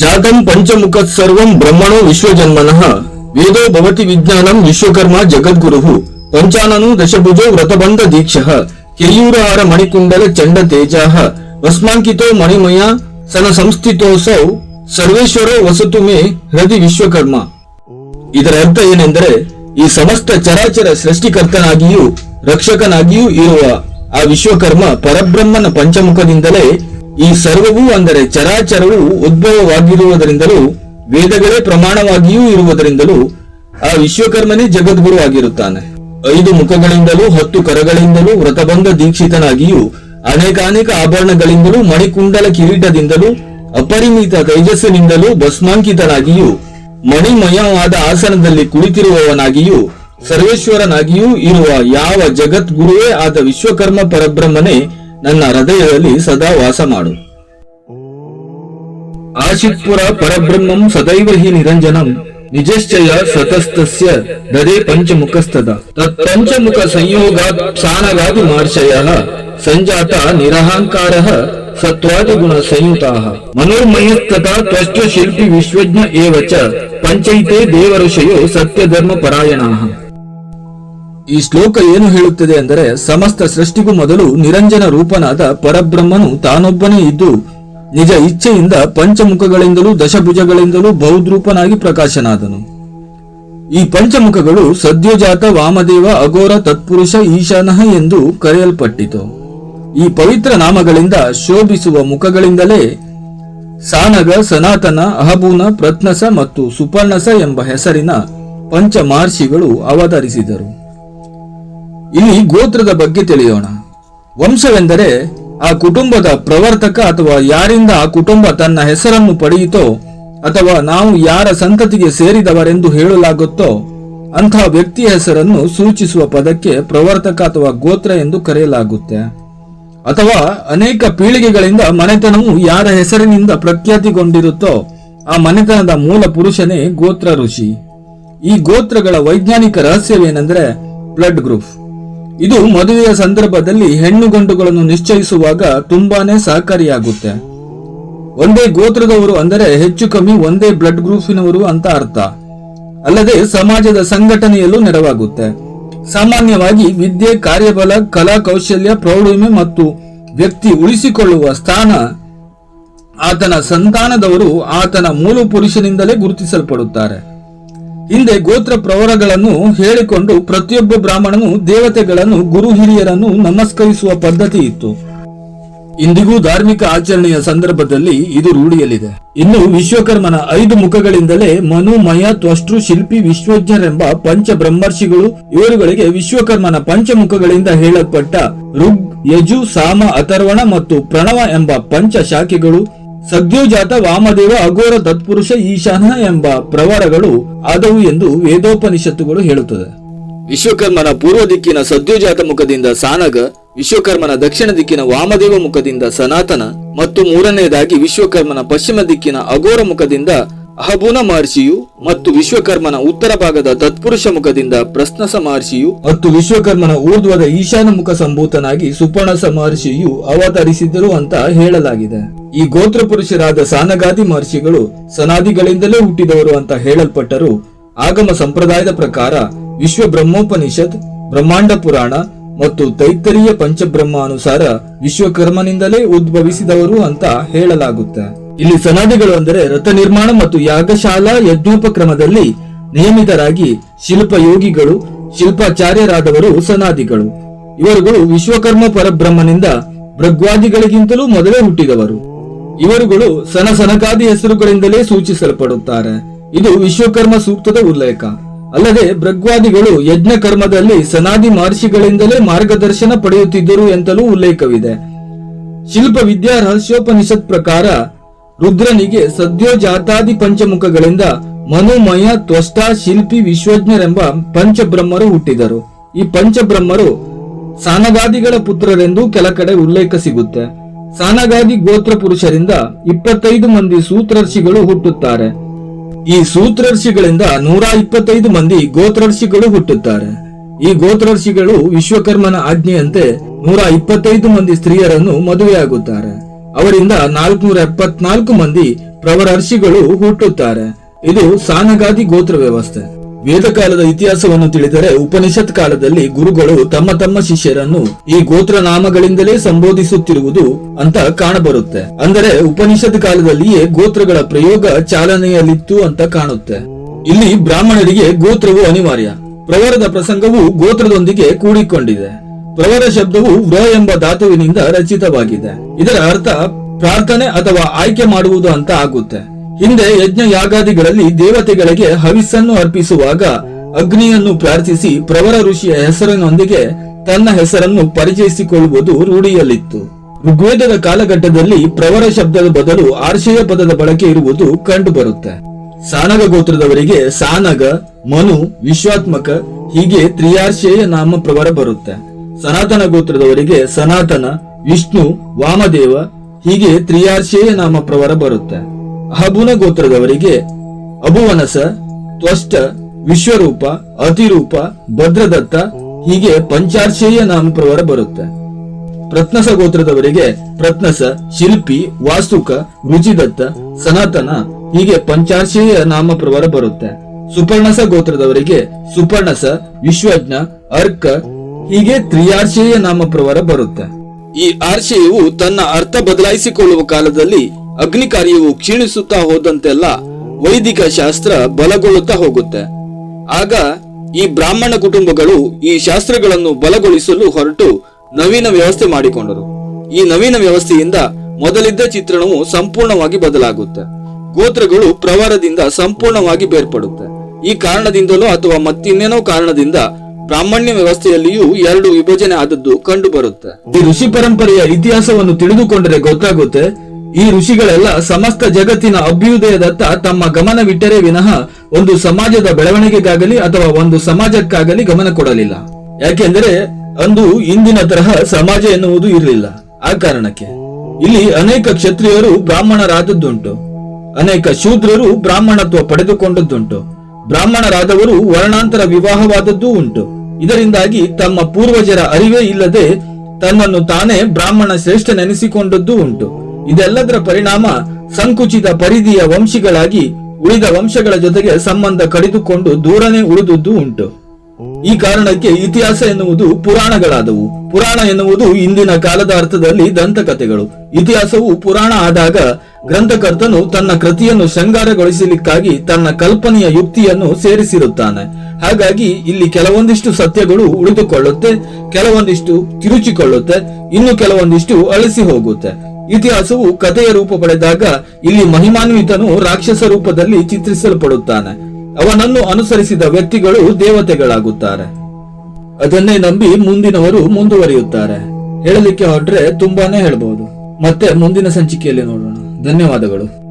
ಜಾತಂ ಪಂಚಮುಖ ಸರ್ವಂ ಬ್ರಹ್ಮಣೋ ವಿಶ್ವಜನ್ಮನಃ ವೇದೋ ಭವತಿ ವಿಜ್ಞಾನಂ ವಿಶ್ವಕರ್ಮ ಜಗದ್ಗುರು ಪಂಚಾನನು ದಶಭುಜೋ ವ್ರತಬಂಧ ದೀಕ್ಷಃ ಆರ ಮಣಿಕುಂಡಲ ಚಂಡ ತೇಜಃ ಭಸ್ಮಾಂಕಿತೋ ಮಣಿಮಯ ಸನ ಸಂಸ್ಥಿತೋಸೌ ಸರ್ವೇಶ್ವರೋ ವಸತು ಮೇ ಹೃದಿ ವಿಶ್ವಕರ್ಮ ಇದರ ಅರ್ಥ ಏನೆಂದರೆ, ಈ ಸಮಸ್ತ ಚರಾಚರ ಸೃಷ್ಟಿಕರ್ತನಾಗಿಯೂ, ರಕ್ಷಕನಾಗಿಯೂ ಇರುವ ಆ ವಿಶ್ವಕರ್ಮ ಪರಬ್ರಹ್ಮನ ಪಂಚಮುಖದಿಂದಲೇ ಈ ಸರ್ವವೂ ಅಂದರೆ ಚರಾಚರವು ಉದ್ಭವವಾಗಿರುವುದರಿಂದಲೂ, ವೇದಗಳೇ ಪ್ರಮಾಣವಾಗಿಯೂ ಇರುವುದರಿಂದಲೂ ಆ ವಿಶ್ವಕರ್ಮನೇ ಜಗದ್ಗುರು ಆಗಿರುತ್ತಾನೆ. ಐದು ಮುಖಗಳಿಂದಲೂ, ಹತ್ತು ಕರಗಳಿಂದಲೂ ವ್ರತಬಂಧ ದೀಕ್ಷಿತನಾಗಿಯೂ, ಅನೇಕಾನೇಕ ಆಭರಣಗಳಿಂದಲೂ, ಮಣಿಕುಂಡಲ ಕಿರೀಟದಿಂದಲೂ, ಅಪರಿಮಿತ ತೈಜಸ್ಸಿನಿಂದಲೂ ಭಸ್ಮಾಂಕಿತನಾಗಿಯೂ, ಮಣಿಮಯವಾದ ಆಸನದಲ್ಲಿ ಕುಳಿತಿರುವವನಾಗಿಯೂ, ಸರ್ವೇಶ್ವರನಾಗಿಯೂ ಇರುವ ಯಾವ ಜಗದ್ಗುರುವೇ ಆದ ವಿಶ್ವಕರ್ಮ ಪರಬ್ರಹ್ಮನೇ ನನ್ನ ಹೃದಯದಲ್ಲಿ ಸದಾ ವಾಸ ಮಾಡು. ಆಶಿತ್ಪುರ ಪರಬ್ರಹ್ಮಂ ಸದೈವ ಹಿ ನಿರಂಜನಂ, ನಿಜಶ್ಚಯ ಸ್ವತಸ್ತಸ್ಯ ದದೇ ಪಂಚಮುಖಸ್ತದ ತತ್ ಪಂಚಮುಖ ಸಾನಗಾದಿ ಮಾರ್ಷಯ, ಸಂಜಾತ ನಿರಹಂಕಾರ ಸತ್ವಾದಿ ಗುಣ ಸಂಯುತ. ಮನೋರ್ಮಯಸ್ತಥಾ ತ್ವಷ್ಟ ಶಿಲ್ಪಿ ವಿಶ್ವಜ್ಞ ಏವ ಚ ಪಂಚೈತೆ ದೇವಋಷಯೋ ಸತ್ಯಧರ್ಮ ಪರಾಯಣಾಃ. ಈ ಶ್ಲೋಕ ಏನು ಹೇಳುತ್ತದೆ ಅಂದರೆ, ಸಮಸ್ತ ಸೃಷ್ಟಿಗೂ ಮೊದಲು ನಿರಂಜನ ರೂಪನಾದ ಪರಬ್ರಹ್ಮನು ತಾನೊಬ್ಬನೇ ಇದ್ದು, ನಿಜ ಇಚ್ಛೆಯಿಂದ ಪಂಚಮುಖಗಳಿಂದಲೂ ದಶಭುಜಗಳಿಂದಲೂ ಬೌದ್ರೂಪನಾಗಿ ಪ್ರಕಾಶನಾದನು. ಈ ಪಂಚಮುಖಗಳು ಸದ್ಯೋಜಾತ ವಾಮದೇವ ಅಘೋರ ತತ್ಪುರುಷ ಈಶಾನಃ ಎಂದು ಕರೆಯಲ್ಪಟ್ಟಿತು. ಈ ಪವಿತ್ರ ನಾಮಗಳಿಂದ ಶೋಭಿಸುವ ಮುಖಗಳಿಂದಲೇ ಸಾನಗ, ಸನಾತನ, ಅಹಬೂನ, ಪ್ರತ್ನಸ ಮತ್ತು ಸುಪರ್ಣಸ ಎಂಬ ಹೆಸರಿನ ಪಂಚಮಹರ್ಷಿಗಳು ಅವತರಿಸಿದರು. ಇಲ್ಲಿ ಗೋತ್ರದ ಬಗ್ಗೆ ತಿಳಿಯೋಣ. ವಂಶವೆಂದರೆ ಆ ಕುಟುಂಬದ ಪ್ರವರ್ತಕ ಅಥವಾ ಯಾರಿಂದ ಆ ಕುಟುಂಬ ತನ್ನ ಹೆಸರನ್ನು ಪಡೆಯಿತೋ ಅಥವಾ ನಾವು ಯಾರ ಸಂತತಿಗೆ ಸೇರಿದವರೆಂದು ಹೇಳಲಾಗುತ್ತೋ ಅಂತಹ ವ್ಯಕ್ತಿಯ ಹೆಸರನ್ನು ಸೂಚಿಸುವ ಪದಕ್ಕೆ ಪ್ರವರ್ತಕ ಅಥವಾ ಗೋತ್ರ ಎಂದು ಕರೆಯಲಾಗುತ್ತೆ. ಅಥವಾ ಅನೇಕ ಪೀಳಿಗೆಗಳಿಂದ ಮನೆತನವು ಯಾರ ಹೆಸರಿನಿಂದ ಪ್ರಖ್ಯಾತಿಗೊಂಡಿರುತ್ತೋ ಆ ಮನೆತನದ ಮೂಲ ಪುರುಷನೇ ಗೋತ್ರ ಋಷಿ. ಈ ಗೋತ್ರಗಳ ವೈಜ್ಞಾನಿಕ ರಹಸ್ಯವೇನೆಂದರೆ ಬ್ಲಡ್ ಗ್ರೂಪ್ ಇದು ಮದುವೆಯ ಸಂದರ್ಭದಲ್ಲಿ ಹೆಣ್ಣು ಗಂಡುಗಳನ್ನು ನಿಶ್ಚಯಿಸುವಾಗ ತುಂಬಾನೇ ಸಹಕಾರಿಯಾಗುತ್ತೆ. ಒಂದೇ ಗೋತ್ರದವರು ಅಂದರೆ ಹೆಚ್ಚು ಕಮ್ಮಿ ಒಂದೇ ಬ್ಲಡ್ ಗ್ರೂಪಿನವರು ಅಂತ ಅರ್ಥ. ಅಲ್ಲದೆ ಸಮಾಜದ ಸಂಘಟನೆಯಲ್ಲೂ ನೆರವಾಗುತ್ತೆ. ಸಾಮಾನ್ಯವಾಗಿ ವಿದ್ಯೆ, ಕಾರ್ಯಬಲ, ಕಲಾ ಕೌಶಲ್ಯ, ಪ್ರೌಢಿಮೆ ಮತ್ತು ವ್ಯಕ್ತಿ ಉಳಿಸಿಕೊಳ್ಳುವ ಸ್ಥಾನ ಆತನ ಸಂತಾನದವರು ಆತನ ಮೂಲ ಪುರುಷನಿಂದಲೇ ಗುರುತಿಸಲ್ಪಡುತ್ತಾರೆ. ಹಿಂದೆ ಗೋತ್ರ ಪ್ರವರಗಳನ್ನು ಹೇಳಿಕೊಂಡು ಪ್ರತಿಯೊಬ್ಬ ಬ್ರಾಹ್ಮಣನು ದೇವತೆಗಳನ್ನು, ಗುರು ಹಿರಿಯರನ್ನು ನಮಸ್ಕರಿಸುವ ಪದ್ಧತಿ ಇತ್ತು. ಇಂದಿಗೂ ಧಾರ್ಮಿಕ ಆಚರಣೆಯ ಸಂದರ್ಭದಲ್ಲಿ ಇದು ರೂಢಿಯಲ್ಲಿದೆ. ಇನ್ನು ವಿಶ್ವಕರ್ಮನ ಐದು ಮುಖಗಳಿಂದಲೇ ಮನು, ಮಯ, ತ್ವಷ್ಟೃ, ಶಿಲ್ಪಿ, ವಿಶ್ವಜ್ಞರೆಂಬ ಪಂಚ ಬ್ರಹ್ಮರ್ಷಿಗಳು ಇವರುಗಳಿಗೆ ವಿಶ್ವಕರ್ಮನ ಪಂಚಮುಖಗಳಿಂದ ಹೇಳಲ್ಪಟ್ಟ ಋಗ್, ಯಜು, ಸಾಮ, ಅಥರ್ವಣ ಮತ್ತು ಪ್ರಣವ ಎಂಬ ಪಂಚ ಶಾಖೆಗಳು ಸದ್ಯೋಜಾತ ವಾಮದೇವ ಅಘೋರ ತತ್ಪುರುಷ ಈಶಾನ ಎಂಬ ಪ್ರವರಗಳು ಆದವು ಎಂದು ವೇದೋಪನಿಷತ್ತುಗಳು ಹೇಳುತ್ತದೆ. ವಿಶ್ವಕರ್ಮನ ಪೂರ್ವ ದಿಕ್ಕಿನ ಸದ್ಯೋಜಾತ ಮುಖದಿಂದ ಸಾನಗ ವಿಶ್ವಕರ್ಮನ ದಕ್ಷಿಣ ದಿಕ್ಕಿನ ವಾಮದೇವ ಮುಖದಿಂದ ಸನಾತನ ಮತ್ತು ಮೂರನೆಯದಾಗಿ ವಿಶ್ವಕರ್ಮನ ಪಶ್ಚಿಮ ದಿಕ್ಕಿನ ಅಘೋರ ಮುಖದಿಂದ ಅಹಬೂನ ಮಹರ್ಷಿಯು ಮತ್ತು ವಿಶ್ವಕರ್ಮನ ಉತ್ತರ ಭಾಗದ ತತ್ಪುರುಷ ಮುಖದಿಂದ ಪ್ರಶ್ನಸ ಮಹರ್ಷಿಯು ಮತ್ತು ವಿಶ್ವಕರ್ಮನ ಊರ್ಧ್ವದ ಈಶಾನ ಮುಖ ಸಂಭೂತನಾಗಿ ಸುಪರ್ಣಸ ಮಹರ್ಷಿಯು ಅವತರಿಸಿದರು ಅಂತ ಹೇಳಲಾಗಿದೆ. ಈ ಗೋತ್ರ ಪುರುಷರಾದ ಸಾನಗಾದಿ ಮಹರ್ಷಿಗಳು ಸನಾದಿಗಳಿಂದಲೇ ಹುಟ್ಟಿದವರು ಅಂತ ಹೇಳಲ್ಪಟ್ಟರು ಆಗಮ ಸಂಪ್ರದಾಯದ ಪ್ರಕಾರ ವಿಶ್ವ ಬ್ರಹ್ಮೋಪನಿಷತ್, ಬ್ರಹ್ಮಾಂಡ ಪುರಾಣ ಮತ್ತು ತೈತ್ತರಿಯ ಪಂಚಬ್ರಹ್ಮ ಅನುಸಾರ ವಿಶ್ವಕರ್ಮನಿಂದಲೇ ಉದ್ಭವಿಸಿದವರು ಅಂತ ಹೇಳಲಾಗುತ್ತೆ. ಇಲ್ಲಿ ಸನಾದಿಗಳು ಅಂದರೆ ರಥ ನಿರ್ಮಾಣ ಮತ್ತು ಯಾಗಶಾಲಾ ಯಜ್ಞೋಪಕ್ರಮದಲ್ಲಿ ನಿಯಮಿತರಾಗಿ ಶಿಲ್ಪ ಯೋಗಿಗಳು ಶಿಲ್ಪಾಚಾರ್ಯರಾದವರು ಸನಾದಿಗಳು. ಇವರುಗಳು ವಿಶ್ವಕರ್ಮ ಪರಬ್ರಹ್ಮನಿಂದ ಭೃಗ್ವಾದಿಗಳಿಗಿಂತಲೂ ಮೊದಲೇ ಹುಟ್ಟಿದವರು. ಇವರುಗಳು ಸನಸನಕಾದಿ ಹೆಸರುಗಳಿಂದಲೇ ಸೂಚಿಸಲ್ಪಡುತ್ತಾರೆ. ಇದು ವಿಶ್ವಕರ್ಮ ಸೂಕ್ತದ ಉಲ್ಲೇಖ. ಅಲ್ಲದೆ ಭೃಗ್ವಾದಿಗಳು ಯಜ್ಞ ಕರ್ಮದಲ್ಲಿ ಸನಾದಿ ಮಹರ್ಷಿಗಳಿಂದಲೇ ಮಾರ್ಗದರ್ಶನ ಪಡೆಯುತ್ತಿದ್ದರು ಎಂತಲೂ ಉಲ್ಲೇಖವಿದೆ. ಶಿಲ್ಪ ವಿದ್ಯಾ ರಹಸ್ಯೋಪನಿಷತ್ ಪ್ರಕಾರ ರುದ್ರನಿಗೆ ಸದ್ಯೋಜಾತಾದಿ ಪಂಚಮುಖಗಳಿಂದ ಮನುಮಯ ತ್ವಷ್ಟ ಶಿಲ್ಪಿ ವಿಶ್ವಜ್ಞರೆಂಬ ಪಂಚಬ್ರಹ್ಮರು ಹುಟ್ಟಿದರು. ಈ ಪಂಚಬ್ರಹ್ಮರು ಸಾನಗಾದಿಗಳ ಪುತ್ರರೆಂದು ಕೆಲ ಕಡೆ ಉಲ್ಲೇಖ ಸಿಗುತ್ತೆ. ಸಾನಗಾದಿ ಗೋತ್ರ ಪುರುಷರಿಂದ ಇಪ್ಪತ್ತೈದು ಮಂದಿ ಸೂತ್ರರ್ಷಿಗಳು ಹುಟ್ಟುತ್ತಾರೆ. ಈ ಸೂತ್ರರ್ಷಿಗಳಿಂದ ನೂರ ಇಪ್ಪತ್ತೈದು ಮಂದಿ ಗೋತ್ರರ್ಷಿಗಳು ಹುಟ್ಟುತ್ತಾರೆ. ಈ ಗೋತ್ರರ್ಷಿಗಳು ವಿಶ್ವಕರ್ಮನ ಆಜ್ಞೆಯಂತೆ ನೂರ ಇಪ್ಪತ್ತೈದು ಮಂದಿ ಸ್ತ್ರೀಯರನ್ನು ಮದುವೆಯಾಗುತ್ತಾರೆ. ಅವರಿಂದ ನಾಲ್ಕುನೂರ ಎಪ್ಪತ್ನಾಲ್ಕು ಮಂದಿ ಪ್ರವರರ್ಷಿಗಳು ಹುಟ್ಟುತ್ತಾರೆ. ಇದು ಸಾನಗಾದಿ ಗೋತ್ರ ವ್ಯವಸ್ಥೆ. ವೇದಕಾಲದ ಇತಿಹಾಸವನ್ನು ತಿಳಿದರೆ ಉಪನಿಷತ್ ಕಾಲದಲ್ಲಿ ಗುರುಗಳು ತಮ್ಮ ತಮ್ಮ ಶಿಷ್ಯರನ್ನು ಈ ಗೋತ್ರ ನಾಮಗಳಿಂದಲೇ ಸಂಬೋಧಿಸುತ್ತಿರುವುದು ಅಂತ ಕಾಣಬರುತ್ತೆ. ಅಂದರೆ ಉಪನಿಷತ್ ಕಾಲದಲ್ಲಿಯೇ ಗೋತ್ರಗಳ ಪ್ರಯೋಗ ಚಾಲನೆಯಲ್ಲಿತ್ತು ಅಂತ ಕಾಣುತ್ತೆ. ಇಲ್ಲಿ ಬ್ರಾಹ್ಮಣರಿಗೆ ಗೋತ್ರವು ಅನಿವಾರ್ಯ. ಪ್ರವರದ ಪ್ರಸಂಗವು ಗೋತ್ರದೊಂದಿಗೆ ಕೂಡಿಕೊಂಡಿದೆ. ಪ್ರವರ ಶಬ್ದವು ವ್ರ ಎಂಬ ಧಾತುವಿನಿಂದ ರಚಿತವಾಗಿದೆ. ಇದರ ಅರ್ಥ ಪ್ರಾರ್ಥನೆ ಅಥವಾ ಆಯ್ಕೆ ಮಾಡುವುದು ಅಂತ ಆಗುತ್ತೆ. ಹಿಂದೆ ಯಜ್ಞ ಯಾಗಾದಿಗಳಲ್ಲಿ ದೇವತೆಗಳಿಗೆ ಹವಿಸ್ಸನ್ನು ಅರ್ಪಿಸುವಾಗ ಅಗ್ನಿಯನ್ನು ಪ್ರಾರ್ಥಿಸಿ ಪ್ರವರ ಋಷಿಯ ಹೆಸರಿನೊಂದಿಗೆ ತನ್ನ ಹೆಸರನ್ನು ಪರಿಚಯಿಸಿಕೊಳ್ಳುವುದು ರೂಢಿಯಲ್ಲಿತ್ತು. ಋಗ್ವೇದದ ಕಾಲಘಟ್ಟದಲ್ಲಿ ಪ್ರವರ ಶಬ್ದದ ಬದಲು ಆರ್ಷೇಯ ಪದದ ಬಳಕೆ ಇರುವುದು ಕಂಡುಬರುತ್ತೆ. ಸಾನಗ ಗೋತ್ರದವರಿಗೆ ಸಾನಗ, ಮನು, ವಿಶ್ವಾತ್ಮಕ, ಹೀಗೆ ತ್ರಿಯಾರ್ಷೇಯ ನಾಮ ಪ್ರವರ ಬರುತ್ತೆ. ಸನಾತನ ಗೋತ್ರದವರಿಗೆ ಸನಾತನ, ವಿಷ್ಣು, ವಾಮದೇವ, ಹೀಗೆ ತ್ರಿಯಾರ್ಷೇಯ ನಾಮ ಪ್ರವರ ಬರುತ್ತೆ. ಅಹಬುನ ಗೋತ್ರದವರಿಗೆ ಅಭುವನಸ ತ್ವಷ್ಟ, ವಿಶ್ವರೂಪ, ಅತಿರೂಪ, ಭದ್ರದತ್ತ, ಹೀಗೆ ಪಂಚಾರ್ಷೇಯ ನಾಮ ಪ್ರವರ ಬರುತ್ತೆ. ಪ್ರತ್ನಸ ಗೋತ್ರದವರಿಗೆ ಪ್ರತ್ನಸ, ಶಿಲ್ಪಿ, ವಾಸ್ತುಕ, ರುಚಿದತ್ತ, ಸನಾತನ, ಹೀಗೆ ಪಂಚಾರ್ಷೇಯ ನಾಮ ಪ್ರವರ ಬರುತ್ತೆ. ಸುಪರ್ಣಸ ಗೋತ್ರದವರಿಗೆ ಸುಪರ್ಣಸ, ವಿಶ್ವಜ್ಞ, ಅರ್ಕ, ಹೀಗೆ ತ್ರಿಯಾರ್ಷೇಯ ನಾಮ ಪ್ರವರ ಬರುತ್ತೆ. ಈ ಆರ್ಷೇಯವು ತನ್ನ ಅರ್ಥ ಬದಲಾಯಿಸಿಕೊಳ್ಳುವ ಕಾಲದಲ್ಲಿ ಅಗ್ನಿ ಕಾರ್ಯವು ಕ್ಷೀಣಿಸುತ್ತಾ ಹೋದಂತೆಲ್ಲ ವೈದಿಕ ಶಾಸ್ತ್ರ ಬಲಗೊಳ್ಳುತ್ತಾ ಹೋಗುತ್ತೆ. ಆಗ ಈ ಬ್ರಾಹ್ಮಣ ಕುಟುಂಬಗಳು ಈ ಶಾಸ್ತ್ರಗಳನ್ನು ಬಲಗೊಳಿಸಲು ಹೊರಟು ನವೀನ ವ್ಯವಸ್ಥೆ ಮಾಡಿಕೊಂಡರು. ಈ ನವೀನ ವ್ಯವಸ್ಥೆಯಿಂದ ಮೊದಲಿದ್ದ ಚಿತ್ರಣವು ಸಂಪೂರ್ಣವಾಗಿ ಬದಲಾಗುತ್ತೆ. ಗೋತ್ರಗಳು ಪ್ರವಾರದಿಂದ ಸಂಪೂರ್ಣವಾಗಿ ಬೇರ್ಪಡುತ್ತೆ. ಈ ಕಾರಣದಿಂದಲೋ ಅಥವಾ ಮತ್ತಿನ್ನೇನೋ ಕಾರಣದಿಂದ ಬ್ರಾಹ್ಮಣ್ಯ ವ್ಯವಸ್ಥೆಯಲ್ಲಿಯೂ ಎರಡು ವಿಭಜನೆ ಆದದ್ದು ಕಂಡುಬರುತ್ತೆ. ಈ ಋಷಿ ಪರಂಪರೆಯ ಇತಿಹಾಸವನ್ನು ತಿಳಿದುಕೊಂಡರೆ ಗೊತ್ತಾಗುತ್ತೆ ಈ ಋಷಿಗಳೆಲ್ಲ ಸಮಸ್ತ ಜಗತ್ತಿನ ಅಭ್ಯುದಯದತ್ತ ತಮ್ಮ ಗಮನವಿಟ್ಟರೆ ವಿನಃ ಒಂದು ಸಮಾಜದ ಬೆಳವಣಿಗೆಗಾಗಲಿ ಅಥವಾ ಒಂದು ಸಮಾಜಕ್ಕಾಗಲಿ ಗಮನ ಕೊಡಲಿಲ್ಲ. ಯಾಕೆಂದರೆ ಅಂದು ಇಂದಿನ ತರಹ ಸಮಾಜ ಎನ್ನುವುದು ಇರಲಿಲ್ಲ. ಆ ಕಾರಣಕ್ಕೆ. ಇಲ್ಲಿ ಅನೇಕ ಕ್ಷತ್ರಿಯರು ಬ್ರಾಹ್ಮಣರಾದದ್ದುಂಟು. ಅನೇಕ ಶೂದ್ರರು ಬ್ರಾಹ್ಮಣತ್ವ ಪಡೆದುಕೊಂಡದ್ದುಂಟು. ಬ್ರಾಹ್ಮಣರಾದವರು ವರ್ಣಾಂತರ ವಿವಾಹವಾದದ್ದೂ ಉಂಟು. ಇದರಿಂದಾಗಿ ತಮ್ಮ ಪೂರ್ವಜರ ಅರಿವೇ ಇಲ್ಲದೆ ತನ್ನನ್ನು ತಾನೇ ಬ್ರಾಹ್ಮಣ ಶ್ರೇಷ್ಠನೆನಿಸಿಕೊಂಡದ್ದೂ ಉಂಟು. ಇದೆಲ್ಲದರ ಪರಿಣಾಮ ಸಂಕುಚಿತ ಪರಿಧಿಯ ವಂಶಿಗಳಾಗಿ ಉಳಿದ ವಂಶಗಳ ಜೊತೆಗೆ ಸಂಬಂಧ ಕಡಿದುಕೊಂಡು ದೂರನೇ ಉಳಿದುದು ಉಂಟು. ಈ ಕಾರಣಕ್ಕೆ ಇತಿಹಾಸ ಎನ್ನುವುದು ಪುರಾಣಗಳಾದವು. ಪುರಾಣ ಎನ್ನುವುದು ಇಂದಿನ ಕಾಲದ ಅರ್ಥದಲ್ಲಿ ದಂತಕಥೆಗಳು. ಇತಿಹಾಸವು ಪುರಾಣ ಆದಾಗ ಗ್ರಂಥಕರ್ತನು ತನ್ನ ಕೃತಿಯನ್ನು ಶೃಂಗಾರಗೊಳಿಸಲಿಕ್ಕಾಗಿ ತನ್ನ ಕಲ್ಪನೆಯ ಯುಕ್ತಿಯನ್ನು ಸೇರಿಸಿರುತ್ತಾನೆ. ಹಾಗಾಗಿ ಇಲ್ಲಿ ಕೆಲವೊಂದಿಷ್ಟು ಸತ್ಯಗಳು ಉಳಿದುಕೊಳ್ಳುತ್ತೆ, ಕೆಲವೊಂದಿಷ್ಟು ತಿರುಚಿಕೊಳ್ಳುತ್ತೆ, ಇನ್ನು ಕೆಲವೊಂದಿಷ್ಟು ಅಳಿಸಿ ಹೋಗುತ್ತೆ. ಇತಿಹಾಸವು ಕಥೆಯ ರೂಪ ಪಡೆದಾಗ ಇಲ್ಲಿ ಮಹಿಮಾನ್ವಿತನು ರಾಕ್ಷಸ ರೂಪದಲ್ಲಿ ಚಿತ್ರಿಸಲ್ಪಡುತ್ತಾನೆ. ಅವನನ್ನು ಅನುಸರಿಸಿದ ವ್ಯಕ್ತಿಗಳು ದೇವತೆಗಳಾಗುತ್ತಾರೆ. ಅದನ್ನೇ ನಂಬಿ ಮುಂದಿನವರು ಮುಂದುವರಿಯುತ್ತಾರೆ. ಹೇಳಲಿಕ್ಕೆ ಹೊರಟ್ರೆ ತುಂಬಾನೇ ಹೇಳಬಹುದು ಮತ್ತೆ ಮುಂದಿನ ಸಂಚಿಕೆಯಲ್ಲಿ ನೋಡೋಣ. ಧನ್ಯವಾದಗಳು.